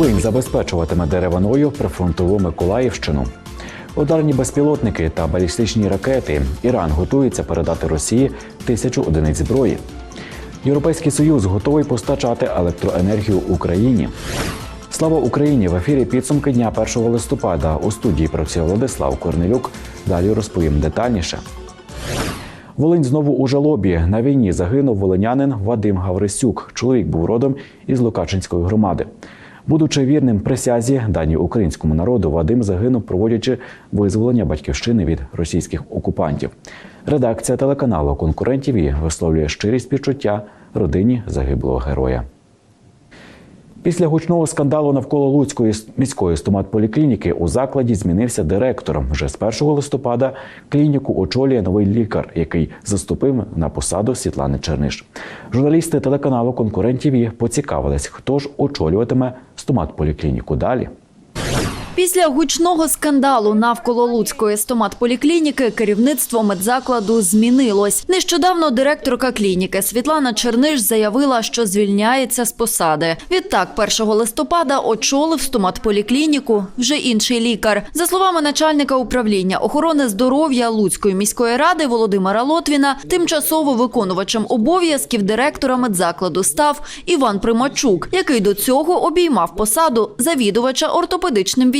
Волинь забезпечуватиме деревиною прифронтову Миколаївщину. Ударні безпілотники та балістичні ракети. Іран готується передати Росії тисячу одиниць зброї. Європейський союз готовий постачати електроенергію Україні. Слава Україні! В ефірі підсумки дня 1 листопада у студії працює Владислав Корнелюк. Далі розповім детальніше. Волинь знову у жалобі. На війні загинув волинянин Вадим Гаврисюк. Чоловік був родом із Лукачинської громади. Будучи вірним присязі дані українському народу, Вадим загинув, проводячи визволення батьківщини від російських окупантів. Редакція телеканалу конкурентів висловлює щирі співчуття родині загиблого героя. Після гучного скандалу навколо Луцької міської стоматполіклініки у закладі змінився директор. Вже з 1 листопада клініку очолює новий лікар, який заступив на посаду Світлани Черниш. Журналісти телеканалу конкурентів поцікавились, хто ж очолюватиме стоматполіклініку далі. Після гучного скандалу навколо Луцької стоматполіклініки керівництво медзакладу змінилось. Нещодавно директорка клініки Світлана Черниш заявила, що звільняється з посади. Відтак, 1 листопада очолив стоматполіклініку вже інший лікар. За словами начальника управління охорони здоров'я Луцької міської ради Володимира Лотвіна, тимчасово виконувачем обов'язків директора медзакладу став Іван Примачук, який до цього обіймав посаду завідувача ортопедичним відділенням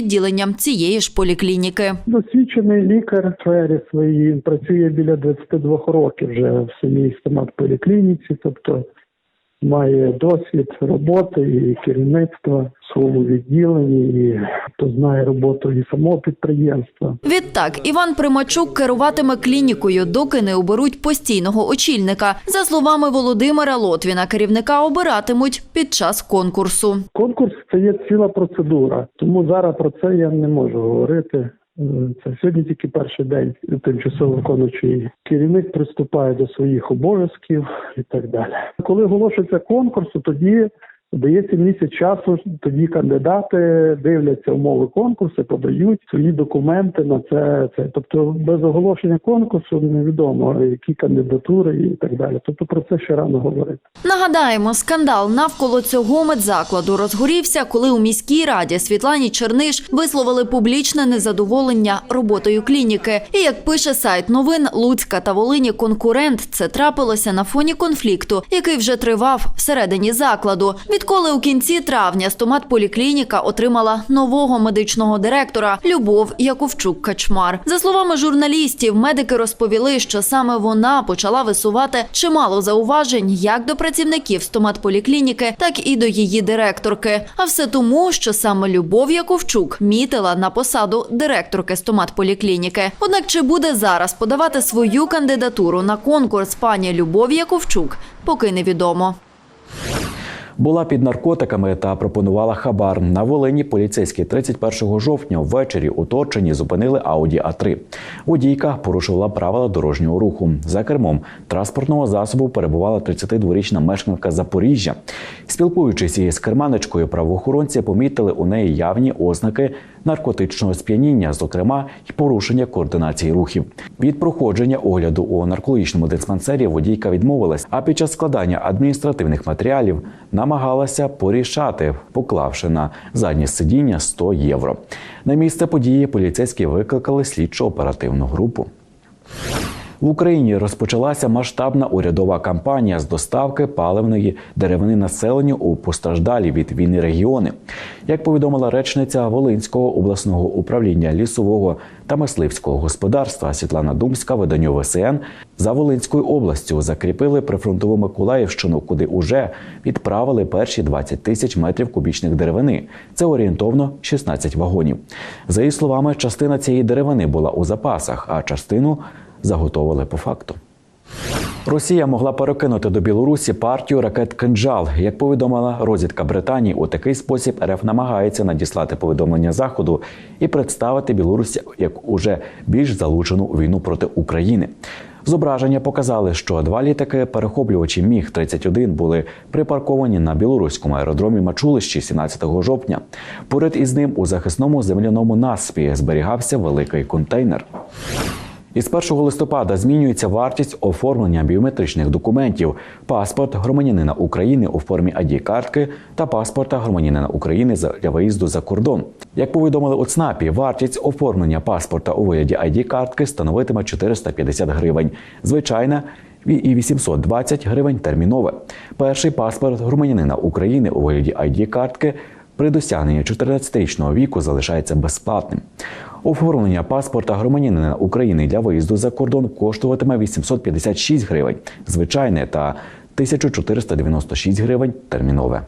цієї ж поліклініки. Досвідчений лікар сфері своїй працює біля 22 років вже в самій стоматполіклініці, тобто має досвід роботи і керівництва в своєму відділенні, і то знає роботу і самого підприємства. Відтак Іван Примачук керуватиме клінікою, доки не оберуть постійного очільника. За словами Володимира Лотвіна, керівника обиратимуть під час конкурсу. Конкурс це є ціла процедура, тому зараз про це я не можу говорити. Це сьогодні тільки перший день тимчасово виконуючий керівник приступає до своїх обов'язків і так далі. Коли оголошується конкурс, тоді дається місяць часу. Тоді кандидати дивляться умови конкурсу, подають свої документи на це. це. Тобто без оголошення конкурсу невідомо які кандидатури і так далі. Тобто про це ще рано говорити. Нагадаємо, скандал навколо цього медзакладу розгорівся, коли у міській раді Світлані Черниш висловили публічне незадоволення роботою клініки. І як пише сайт новин Луцька та Волині конкурент, це трапилося на фоні конфлікту, який вже тривав всередині закладу. Відколи у кінці травня стоматполіклініка отримала нового медичного директора Любов Яковчук Качмар. За словами журналістів, медики розповіли, що саме вона почала висувати чимало зауважень як до працівників стоматполіклініки, так і до її директорки. А все тому, що саме Любов Яковчук мітила на посаду директорки стоматполіклініки. Однак чи буде зараз подавати свою кандидатуру на конкурс пані Любов Яковчук, поки невідомо. Була під наркотиками та пропонувала хабар. На Волині поліцейські 31 жовтня ввечері у Торчині зупинили Ауді А3. Водійка порушувала правила дорожнього руху. За кермом транспортного засобу перебувала 32-річна мешканка Запоріжжя. Спілкуючись із керманичкою, правоохоронці помітили у неї явні ознаки наркотичного сп'яніння, зокрема й порушення координації рухів. Від проходження огляду у наркологічному диспансері водійка відмовилась, а під час складання адміністративних матеріалів намагалася порішати, поклавши на заднє сидіння 100 євро. На місце події поліцейські викликали слідчо-оперативну групу. В Україні розпочалася масштабна урядова кампанія з доставки паливної деревини населенню у постраждалі від війни регіони. Як повідомила речниця Волинського обласного управління лісового та мисливського господарства Світлана Думська, виданню ВСН за Волинською областю закріпили прифронтову Миколаївщину, куди уже відправили перші 20 тисяч метрів кубічних деревини. Це орієнтовно 16 вагонів. За її словами, частина цієї деревини була у запасах, а частину заготовили по факту. Росія могла перекинути до Білорусі партію ракет «Кинджал». Як повідомила розвідка Британії, у такий спосіб РФ намагається надіслати повідомлення заходу і представити Білорусь як уже більш залучену війну проти України. Зображення показали, що два літаки перехоплювачі Міг 31 були припарковані на білоруському аеродромі Мачулищі 17 жовтня. Поряд із ним у захисному земляному наспі зберігався великий контейнер. Із 1 листопада змінюється вартість оформлення біометричних документів: паспорт громадянина України у формі id картки та паспорта громадянина України для виїзду за кордон. Як повідомили у ЦНАПі, вартість оформлення паспорта у вигляді id картки становитиме 450 гривень. Звичайна і 820 гривень термінове. Перший паспорт громадянина України у вигляді id картки при досягненні 14-річного віку залишається безплатним. Оформлення паспорта громадянина України для виїзду за кордон коштуватиме 856 гривень, звичайне та 1496 гривень термінове.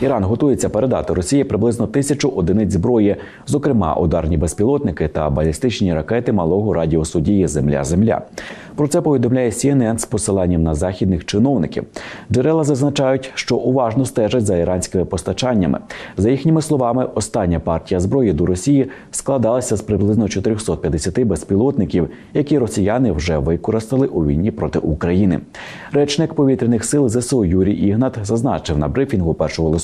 Іран готується передати Росії приблизно тисячу одиниць зброї, зокрема ударні безпілотники та балістичні ракети малого радіусу дії Земля-Земля. Про це повідомляє CNN з посиланням на західних чиновників. Джерела зазначають, що уважно стежать за іранськими постачаннями. За їхніми словами, остання партія зброї до Росії складалася з приблизно 450 безпілотників, які росіяни вже використали у війні проти України. Речник повітряних сил ЗСУ Юрій Ігнат зазначив на брифінгу 1 листопада,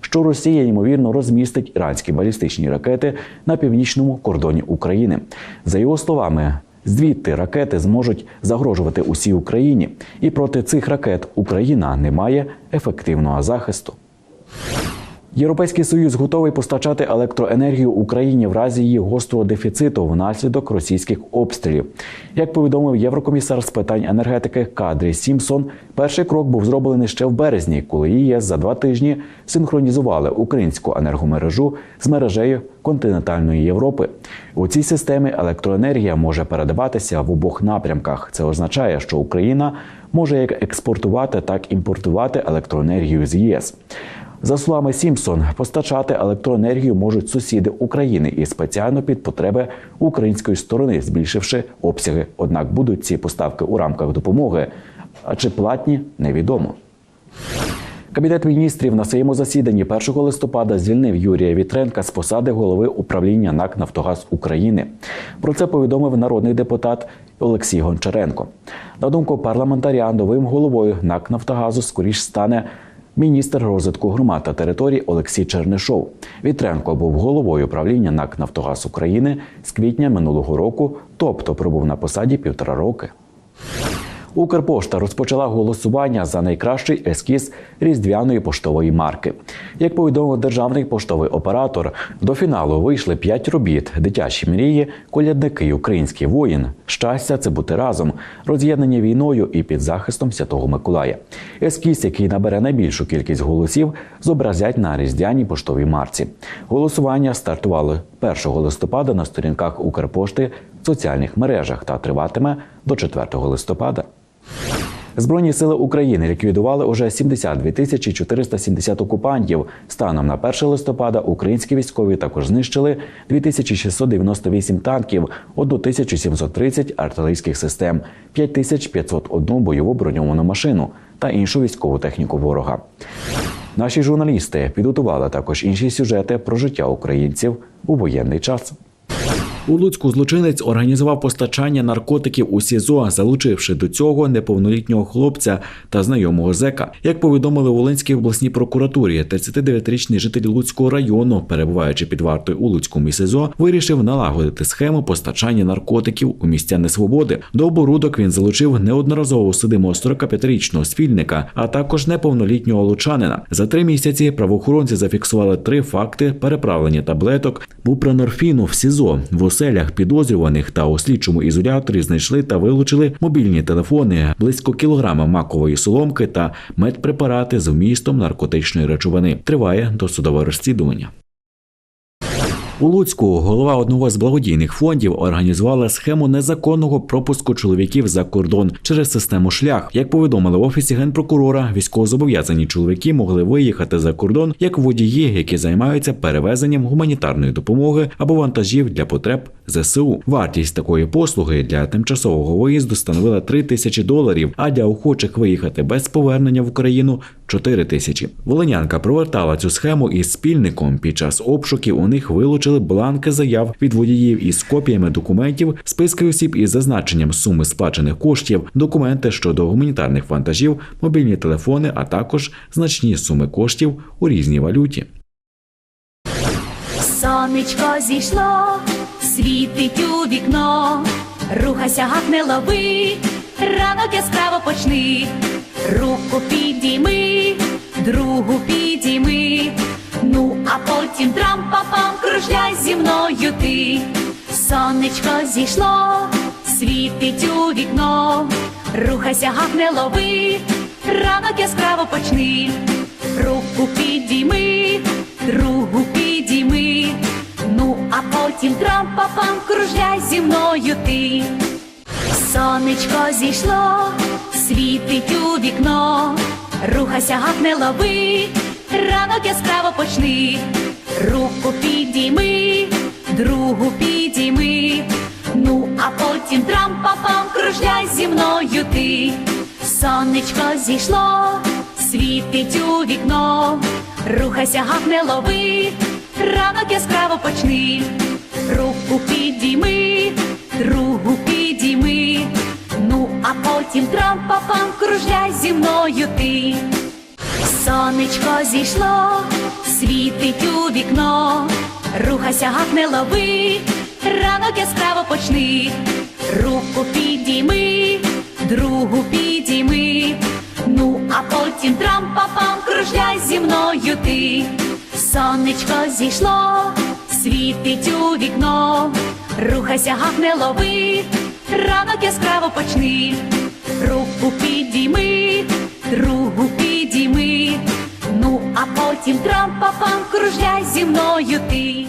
що Росія ймовірно розмістить іранські балістичні ракети на північному кордоні України. За його словами. Звідти ракети зможуть загрожувати усій Україні, і проти цих ракет Україна не має ефективного захисту. Європейський союз готовий постачати електроенергію Україні в разі її гострого дефіциту внаслідок російських обстрілів. Як повідомив єврокомісар з питань енергетики Кадрі Сімсон, перший крок був зроблений ще в березні, коли ЄС за два тижні синхронізували українську енергомережу з мережею континентальної Європи. У цій системі електроенергія може передаватися в обох напрямках. Це означає, що Україна може як експортувати, так і імпортувати електроенергію з ЄС. За словами Сімпсон, постачати електроенергію можуть сусіди України і спеціально під потреби української сторони, збільшивши обсяги. Однак будуть ці поставки у рамках допомоги, а чи платні невідомо. Кабінет міністрів на своєму засіданні 1 листопада звільнив Юрія Вітренка з посади голови управління НАК Нафтогаз України. Про це повідомив народний депутат Олексій Гончаренко. На думку парламентаря, новим головою НАК Нафтогазу скоріш стане міністр розвитку громад та територій Олексій Чернишов. Вітренко був головою правління НАК Нафтогаз України з квітня минулого року, тобто пробув на посаді півтора роки. Укрпошта розпочала голосування за найкращий ескіз різдвяної поштової марки. Як повідомив державний поштовий оператор, до фіналу вийшли п'ять робіт: дитячі мрії, колядники, український воїн, щастя це бути разом, роз'єднання війною і під захистом Святого Миколая. Ескіз, який набере найбільшу кількість голосів, зобразять на різдвяній поштовій марці. Голосування стартувало 1 листопада на сторінках Укрпошти в соціальних мережах та триватиме до 4 листопада. Збройні сили України ліквідували уже 72 тисячі 470 окупантів. Станом на 1 листопада українські військові також знищили 2698 танків, 1730 артилерійських систем, 5501 бойову броньовану машину та іншу військову техніку ворога. Наші журналісти підготували також інші сюжети про життя українців у воєнний час. У Луцьку злочинець організував постачання наркотиків у СІЗО, залучивши до цього неповнолітнього хлопця та знайомого зека. Як повідомили у Волинській обласній прокуратурі, 39-річний житель Луцького району, перебуваючи під вартою у Луцькому СІЗО, вирішив налагодити схему постачання наркотиків у місця несвободи. До оборудок він залучив неодноразово судимого 45-річного спільника, а також неповнолітнього лучанина. За три місяці правоохоронці зафіксували три факти переправлення таблеток бупранорфіну в СІЗО. В оселях підозрюваних та у слідчому ізоляторі знайшли та вилучили мобільні телефони, близько кілограма макової соломки та медпрепарати з вмістом наркотичної речовини. Триває досудове розслідування. У Луцьку голова одного з благодійних фондів організувала схему незаконного пропуску чоловіків за кордон через систему шлях. Як повідомили в офісі генпрокурора, військовозобов'язані чоловіки могли виїхати за кордон як водії, які займаються перевезенням гуманітарної допомоги або вантажів для потреб ЗСУ. Вартість такої послуги для тимчасового виїзду становила 3 тисячі доларів, а для охочих виїхати без повернення в Україну 4 тисячі. Волинянка провертала цю схему із спільником. Під час обшуків у них вилучили бланки заяв від водіїв із копіями документів, списки осіб із зазначенням суми сплачених коштів, документи щодо гуманітарних вантажів, мобільні телефони, а також значні суми коштів у різній валюті. Сонечко зійшло, світить у вікно, рухайся, гак не лови, ранок яскраво почни, руку підійми, другу підійми, ну а потім трам-па-пам кружляй зі мною ти. Сонечко зійшло, світить у вікно, рухайся, гак не лови, ранок яскраво почни, руку підійми, другу потім трам-па-пам кружляй зі мною ти. Сонечко зійшло, світить у вікно, рухайся, гак не лови, ранок яскраво почни, руку підійми, другу підійми, ну а потім трам-па-пам кружляй зі мною ти. Сонечко зійшло, світить у вікно, рухайся, гак не лови, ранок яскраво почни, руку підійми, другу підійми, ну а потім трам-па-пам кружляй зі мною ти. Сонечко зійшло, світить у вікно, рухайся, гак не лови, ранок яскраво почни, руку підійми, другу підійми, ну а потім трам-па-пам кружляй зі мною ти. Сонечко зійшло, світить у вікно, рухайся, гак не лови, ранок яскраво почни, руку підійми, другу підійми, ну а потім трам-па-пам кружляй зі мною ти.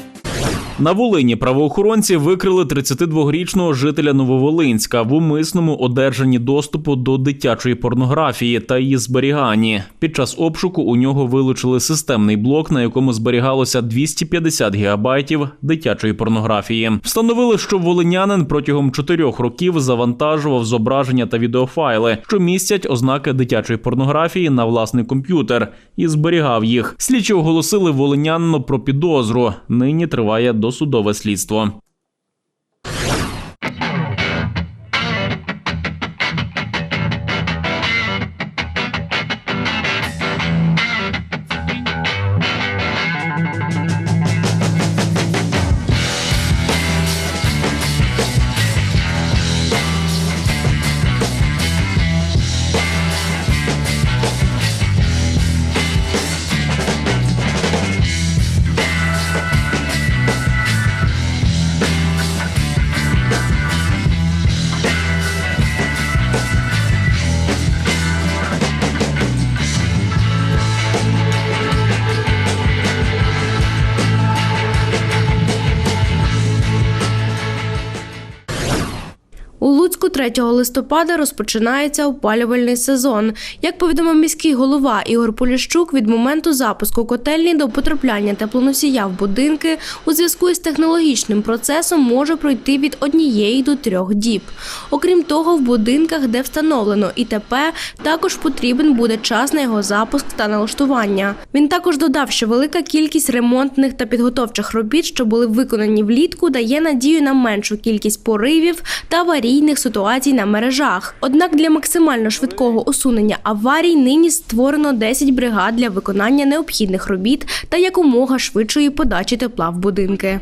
На Волині правоохоронці викрили 32-річного жителя Нововолинська в умисному одержанні доступу до дитячої порнографії та її зберіганні. Під час обшуку у нього вилучили системний блок, на якому зберігалося 250 гігабайтів дитячої порнографії. Встановили, що волинянин протягом чотирьох років завантажував зображення та відеофайли, що містять ознаки дитячої порнографії на власний комп'ютер, і зберігав їх. Слідчі оголосили волинянину про підозру. Нині триває досудове слідство. Луцьку 3 листопада розпочинається опалювальний сезон. Як повідомив міський голова Ігор Поліщук, від моменту запуску котельні до потрапляння теплоносія в будинки у зв'язку із технологічним процесом може пройти від однієї до трьох діб. Окрім того, в будинках, де встановлено ІТП, також потрібен буде час на його запуск та налаштування. Він також додав, що велика кількість ремонтних та підготовчих робіт, що були виконані влітку, дає надію на меншу кількість поривів та аварійних ситуацій на мережах. Однак для максимально швидкого усунення аварій нині створено 10 бригад для виконання необхідних робіт та якомога швидшої подачі тепла в будинки.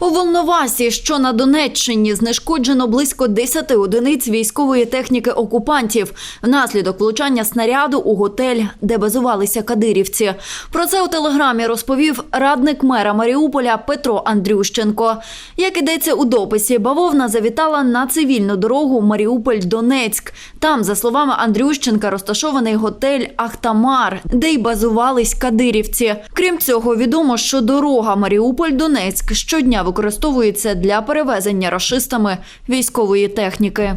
У Волновасі, що на Донеччині, знешкоджено близько 10 одиниць військової техніки окупантів внаслідок влучання снаряду у готель, де базувалися кадирівці. Про це у телеграмі розповів радник мера Маріуполя Петро Андрющенко. Як ідеться у дописі, бавовна завітала на цивільну дорогу Маріуполь-Донецьк. Там, за словами Андрющенка, розташований готель Ахтамар, де й базувались кадирівці. Крім цього, відомо, що дорога Маріуполь-Донецьк щодня використовується для перевезення рашистами військової техніки.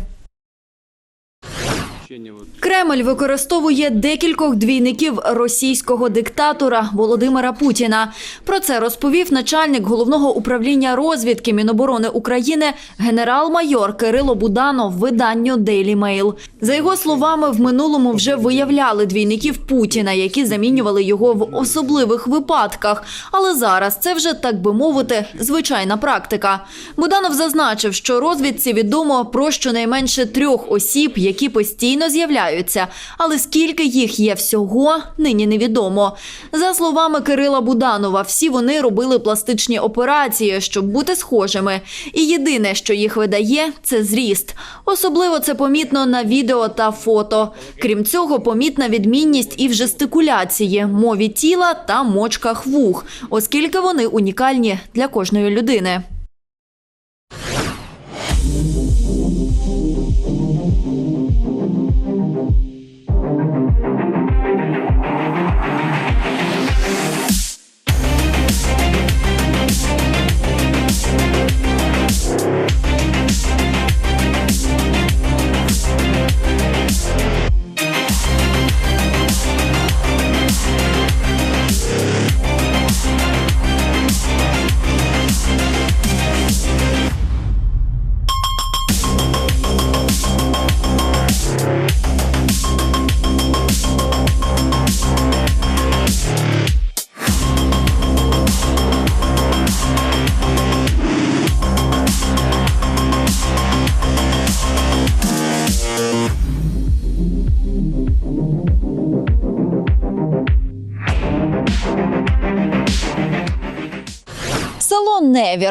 Кремль використовує декількох двійників російського диктатора Володимира Путіна. Про це розповів начальник головного управління розвідки Міноборони України генерал-майор Кирило Буданов виданню Daily Mail. За його словами, в минулому вже виявляли двійників Путіна, які замінювали його в особливих випадках. Але зараз це вже так би мовити звичайна практика. Буданов зазначив, що розвідці відомо про щонайменше трьох осіб, які постійно постійно з'являються, але скільки їх є всього, нині невідомо. За словами Кирила Буданова, всі вони робили пластичні операції, щоб бути схожими. І єдине, що їх видає, це зріст. Особливо це помітно на відео та фото. Крім цього, помітна відмінність і в жестикуляції, мові тіла та мочках вух, оскільки вони унікальні для кожної людини.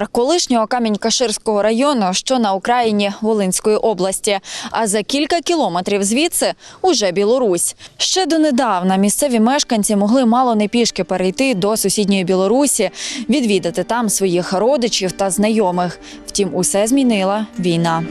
Село колишнього Камінь-Каширського району, що на Україні Волинської області. А за кілька кілометрів звідси уже Білорусь. Ще донедавна місцеві мешканці могли мало не пішки перейти до сусідньої Білорусі, відвідати там своїх родичів та знайомих. Втім, усе змінила війна.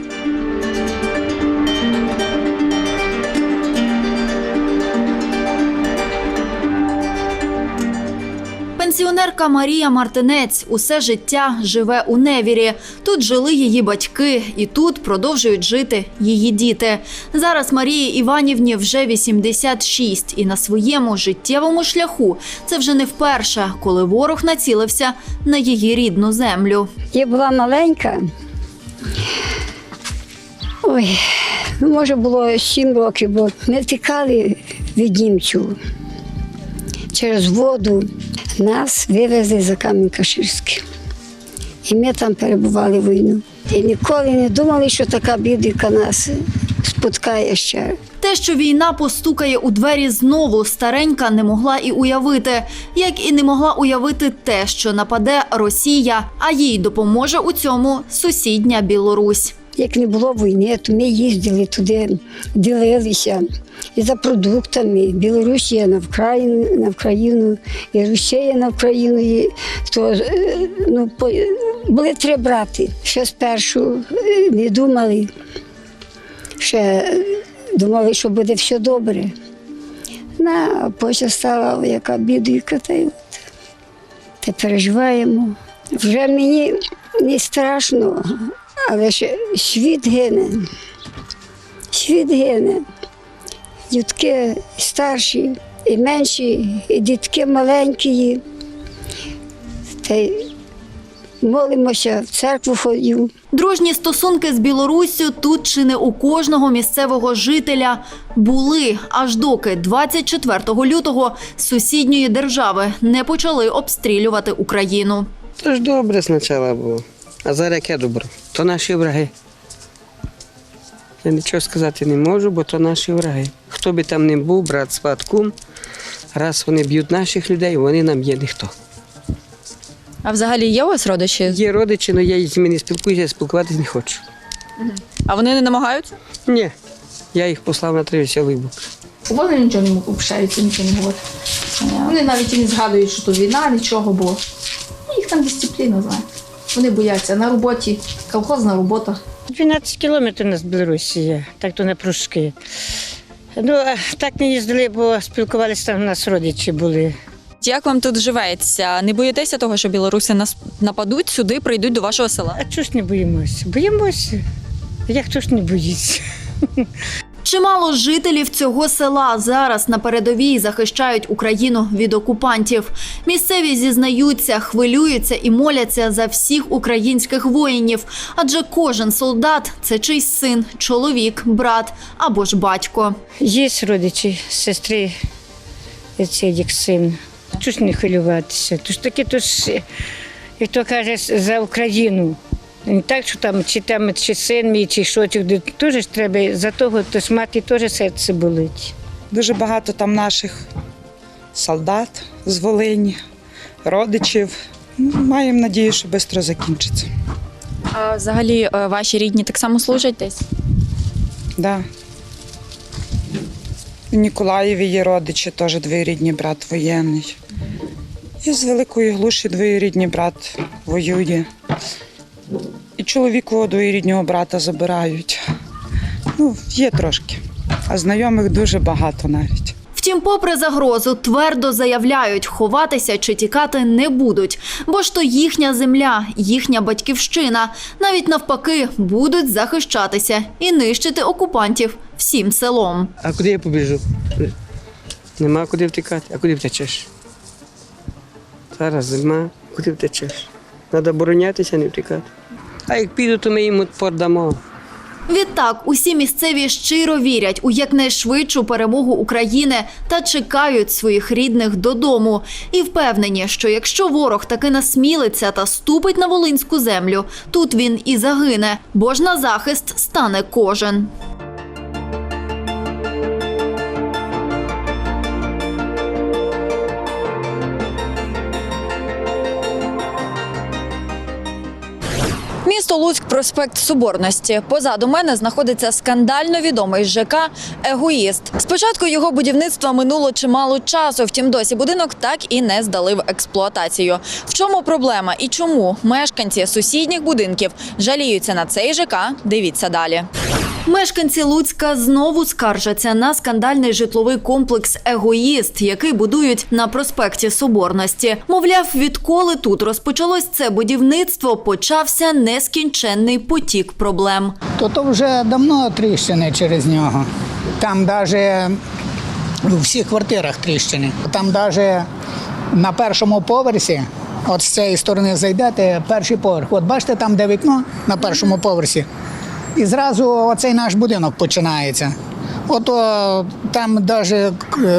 Пенсіонерка Марія Мартинець усе життя живе у Невірі. Тут жили її батьки, і тут продовжують жити її діти. Зараз Марії Іванівні вже 86, і на своєму життєвому шляху це вже не вперше, коли ворог націлився на її рідну землю. Я була маленька. Ой, може було сім років, бо ми втікали від німців через воду. Нас вивезли за Кам'янка-Ширське. І ми там перебували війну. І ніколи не думали, що така бідика нас споткає ще. Те, що війна постукає у двері знову, старенька не могла і уявити, як і не могла уявити те, що нападе Росія, а їй допоможе у цьому сусідня Білорусь. Як не було війни, то ми їздили туди, ділилися і за продуктами. Білорусія на Вкраїну, на Вкраїну, і Росія на Вкраїну. І, то, е, ну, були три брати. Ще спершу е, не думали, ще думали, що буде все добре. На, а потім стала яка бідуйка, та от. Та переживаємо. Вже мені не страшно, але ще світ гине. Світ гине. Дітки старші і менші, і дітки маленькі. Та й молимося, в церкву ходимо. Дружні стосунки з Білоруссю тут чи не у кожного місцевого жителя були, аж доки 24 лютого з сусідньої держави не почали обстрілювати Україну. То ж добре спочатку було. А зараз яке добро? То наші враги. Я нічого сказати не можу, бо то наші враги. Хто би там не був, брат, сват, кум, раз вони б'ють наших людей, вони нам є ніхто. А взагалі є у вас родичі? Є родичі, але я з ними не спілкуюся, я спілкуватись не хочу. А вони не намагаються? Ні. Я їх послав на три веселий бук. Вони нічого не общаються, нічого не говорять. Вони навіть і не згадують, що то війна, нічого, бо їх там дисципліна, знаєте. Вони бояться на роботі, колхозна робота. 12 кілометрів у нас в Білорусі так то не пружки. Ну, так не їздили, бо спілкувалися там у нас родичі були. Як вам тут живеться? Не боїтеся того, що білоруси нас нападуть сюди, прийдуть до вашого села? А чого ж не боїмося? Боїмося. Як хто ж не боїться? Чимало жителів цього села зараз на передовій захищають Україну від окупантів. Місцеві зізнаються, хвилюються і моляться за всіх українських воїнів, адже кожен солдат це чийсь син, чоловік, брат або ж батько. Є родичі, сестри, як син. Ж не хвилюватися? Тож таки, то ж, як то каже, за Україну. Не так, що там чи там чи син мій, чи що, чи теж ж треба за того, то ж мати теж серце болить. Дуже багато там наших солдат з Волині, родичів. Ну, Маємо надію, що швидко закінчиться. А взагалі е, ваші рідні так само служать десь? Да. В Ніколаєві є родичі, теж двоюрідний брат воєнний. І з Великої Глуші двоюрідний брат воює. І чоловікового двоюріднього брата забирають. Ну, є трошки. А знайомих дуже багато навіть. Втім, попри загрозу, твердо заявляють, ховатися чи тікати не будуть, бо ж то їхня земля, їхня батьківщина. Навіть навпаки будуть захищатися і нищити окупантів всім селом. А куди я побіжу? Нема куди втікати. А куди втечеш? Зараз зима, куди втечеш? Треба оборонятися, не втікати. А як піду, то ми їм подамо. Відтак, усі місцеві щиро вірять у якнайшвидшу перемогу України та чекають своїх рідних додому. І впевнені, що якщо ворог таки насмілиться та ступить на волинську землю, тут він і загине, бо ж на захист стане кожен. Місто Луцьк, проспект Соборності. Позаду мене знаходиться скандально відомий ЖК Егоїст. Спочатку його будівництва минуло чимало часу. Втім, досі будинок так і не здали в експлуатацію. В чому проблема і чому мешканці сусідніх будинків жаліються на цей ЖК? Дивіться далі. Мешканці Луцька знову скаржаться на скандальний житловий комплекс Егоїст, який будують на проспекті Соборності. Мовляв, відколи тут розпочалось це будівництво, почався нескінченний потік проблем. то то вже давно тріщини через нього. Там навіть у всіх квартирах тріщини. Там навіть на першому поверсі, от з цієї сторони зайдете, перший поверх. От бачите, там де вікно на першому поверсі. І зразу оцей наш будинок починається. Ото там навіть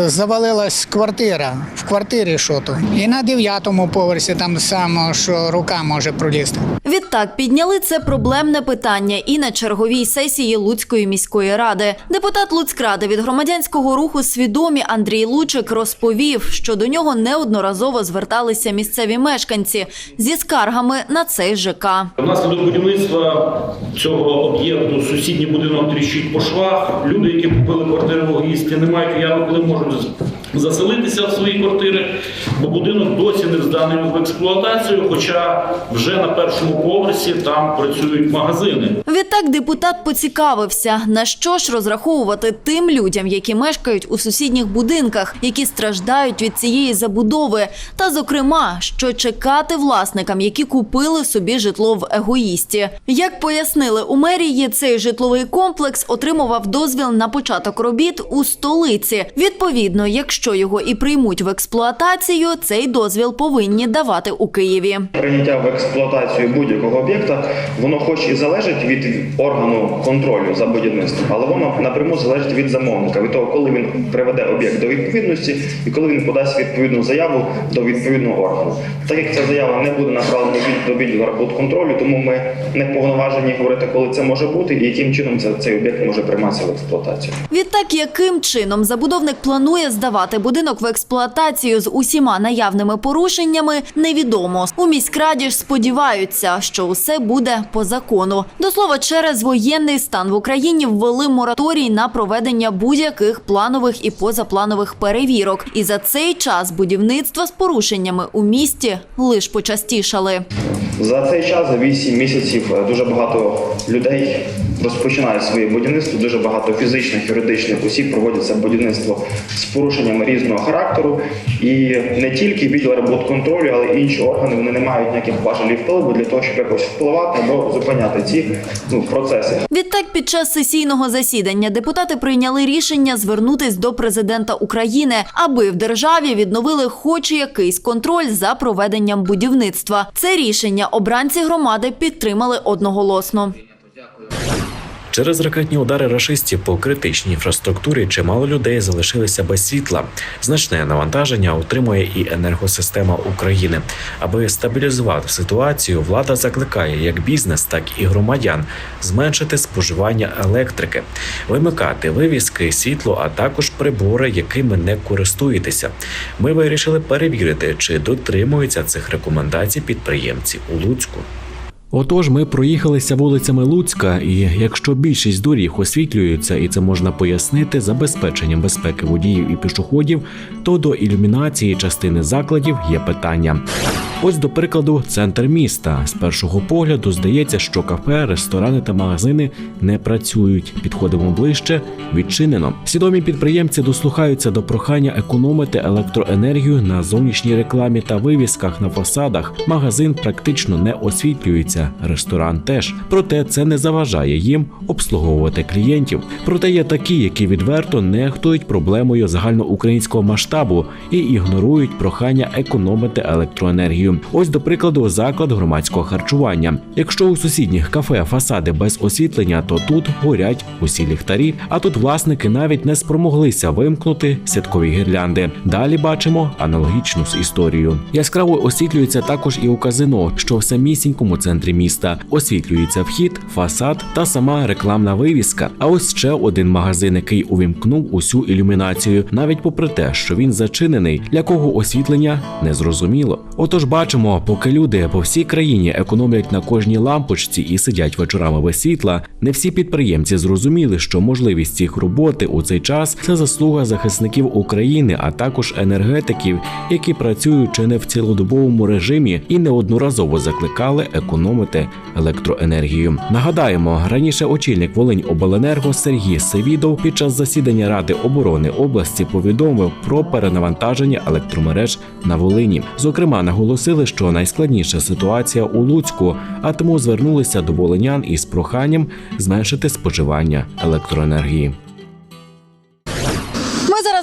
завалилась квартира, в квартирі що то. І на дев'ятому поверсі там само, що рука може пролізти. Відтак підняли це проблемне питання і на черговій сесії Луцької міської ради. Депутат Луцькради від громадянського руху свідомі Андрій Лучик розповів, що до нього неодноразово зверталися місцеві мешканці зі скаргами на цей ЖК. Внаслідок будівництва цього об'єкту сусідній будинок тріщить по швах. Люди, які купили квартиру в Огісті, не мають уяви, коли можуть заселитися в свої квартири, бо будинок досі не зданий в експлуатацію, хоча вже на першому поверсі там працюють магазини. Відтак депутат поцікавився, на що ж розраховувати тим людям, які мешкають у сусідніх будинках, які страждають від цієї забудови, та зокрема, що чекати власникам, які купили собі житло в егоїсті. Як пояснили у мерії, цей житловий комплекс отримував дозвіл на початок робіт у столиці. Відповідно, якщо його і приймуть в експлуатацію, цей дозвіл повинні давати у Києві. Прийняття в експлуатацію будь-якого об'єкта, воно хоч і залежить від органу контролю за будівництвом, але воно напряму залежить від замовника, від того, коли він приведе об'єкт до відповідності і коли він подасть відповідну заяву до відповідного органу. Так як ця заява не буде направлена від- до відділу контролю, тому ми не повноважені говорити, коли це може бути і яким чином це- цей об'єкт може прийматися в експлуатацію. Відтак, яким чином забудовник планує здавати будинок в експлуатацію з усіма наявними порушеннями, невідомо. У міськраді ж сподіваються, що усе буде по закону. До слова, через воєнний стан в Україні ввели мораторій на проведення будь-яких планових і позапланових перевірок. І за цей час будівництва з порушеннями у місті лиш почастішали. За цей час, за 8 місяців, е, дуже багато людей розпочинають своє будівництво. Дуже багато фізичних, юридичних осіб проводяться будівництво з порушеннями різного характеру. І не тільки відділ контролю, але й інші органи вони не мають ніяких важелів впливу для того, щоб якось впливати або зупиняти ці ну, процеси. Відтак, під час сесійного засідання депутати прийняли рішення звернутись до президента України, аби в державі відновили хоч якийсь контроль за проведенням будівництва. Це рішення обранці громади підтримали одноголосно. Через ракетні удари рашистів по критичній інфраструктурі чимало людей залишилися без світла. Значне навантаження отримує і енергосистема України. Аби стабілізувати ситуацію, влада закликає як бізнес, так і громадян зменшити споживання електрики, вимикати вивіски, світло, а також прибори, якими не користуєтеся. Ми вирішили перевірити, чи дотримуються цих рекомендацій підприємці у Луцьку. Отож, ми проїхалися вулицями Луцька, і якщо більшість доріг освітлюються, і це можна пояснити забезпеченням безпеки водіїв і пішоходів, то до ілюмінації частини закладів є питання. Ось до прикладу, центр міста. З першого погляду здається, що кафе, ресторани та магазини не працюють. Підходимо ближче, відчинено. Свідомі підприємці дослухаються до прохання економити електроенергію на зовнішній рекламі та вивісках на фасадах. Магазин практично не освітлюється, ресторан теж. Проте це не заважає їм обслуговувати клієнтів. Проте є такі, які відверто нехтують проблемою загальноукраїнського масштабу і ігнорують прохання економити електроенергію. Ось до прикладу, заклад громадського харчування. Якщо у сусідніх кафе фасади без освітлення, то тут горять усі ліхтарі. А тут власники навіть не спромоглися вимкнути святкові гірлянди. Далі бачимо аналогічну с- історію. Яскраво освітлюється також і у казино, що в самісінькому центрі міста. Освітлюється вхід, фасад та сама рекламна вивіска. А ось ще один магазин, який увімкнув усю ілюмінацію, навіть попри те, що він зачинений, для кого освітлення не зрозуміло. Отож, бачимо, поки люди по всій країні економлять на кожній лампочці і сидять вечорами без світла, не всі підприємці зрозуміли, що можливість їх роботи у цей час це заслуга захисників України, а також енергетиків, які працюють чи не в цілодобовому режимі і неодноразово закликали економити електроенергію. Нагадаємо, раніше очільник Волинь Обленерго Сергій Севідов під час засідання Ради оборони області повідомив про перенавантаження електромереж на Волині. Зокрема, наголосили, що найскладніша ситуація у Луцьку, а тому звернулися до волинян із проханням зменшити споживання електроенергії.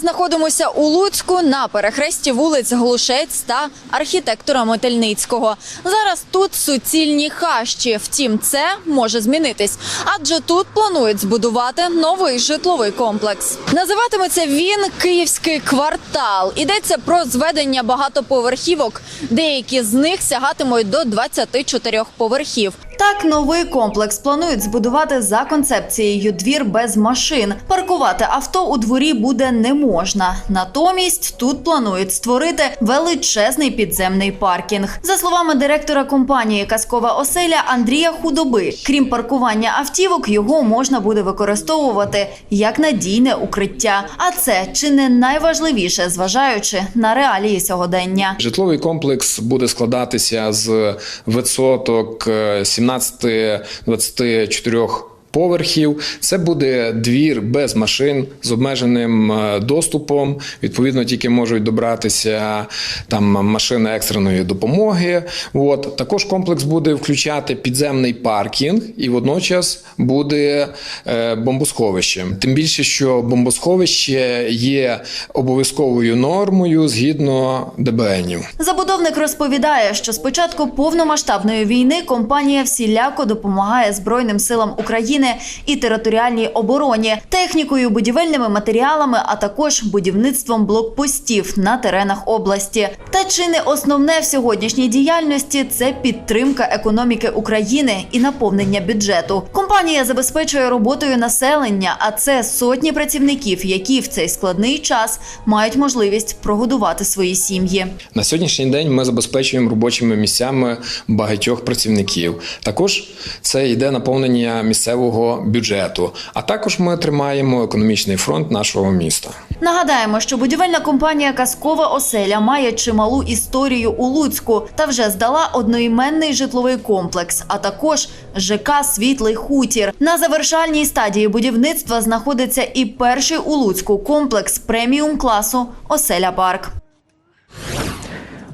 Знаходимося у Луцьку на перехресті вулиць Глушець та архітектора Метельницького. Зараз тут суцільні хащі. Втім, це може змінитись, адже тут планують збудувати новий житловий комплекс. Називатиметься він Київський квартал. Йдеться про зведення багатоповерхівок. Деякі з них сягатимуть до 24 поверхів. Так, новий комплекс планують збудувати за концепцією двір без машин. Паркувати авто у дворі буде не можна. Натомість тут планують створити величезний підземний паркінг. За словами директора компанії Казкова оселя Андрія Худоби, крім паркування автівок, його можна буде використовувати як надійне укриття. А це чи не найважливіше, зважаючи на реалії сьогодення. Житловий комплекс буде складатися з висоток е, 17-24 поверхів. Це буде двір без машин з обмеженим е, доступом. Відповідно, тільки можуть добратися там машини екстреної допомоги. От також комплекс буде включати підземний паркінг і водночас буде е, бомбосховище. Тим більше, що бомбосховище є обов'язковою нормою згідно ДБНів. Забудовник розповідає, що з початку повномасштабної війни компанія всіляко допомагає Збройним силам України і територіальній обороні, технікою, будівельними матеріалами, а також будівництвом блокпостів на теренах області. Та чи не основне в сьогоднішній діяльності це підтримка економіки України і наповнення бюджету. Компанія забезпечує роботою населення, а це сотні працівників, які в цей складний час мають можливість прогодувати свої сім'ї. На сьогоднішній день ми забезпечуємо робочими місцями багатьох працівників. Також це йде наповнення місцевого бюджету. А також ми тримаємо економічний фронт нашого міста. Нагадаємо, що будівельна компанія Казкова оселя має чималу історію у Луцьку та вже здала одноіменний житловий комплекс, а також ЖК Світлий хутір. На завершальній стадії будівництва знаходиться і перший у Луцьку комплекс преміум класу Оселя Парк.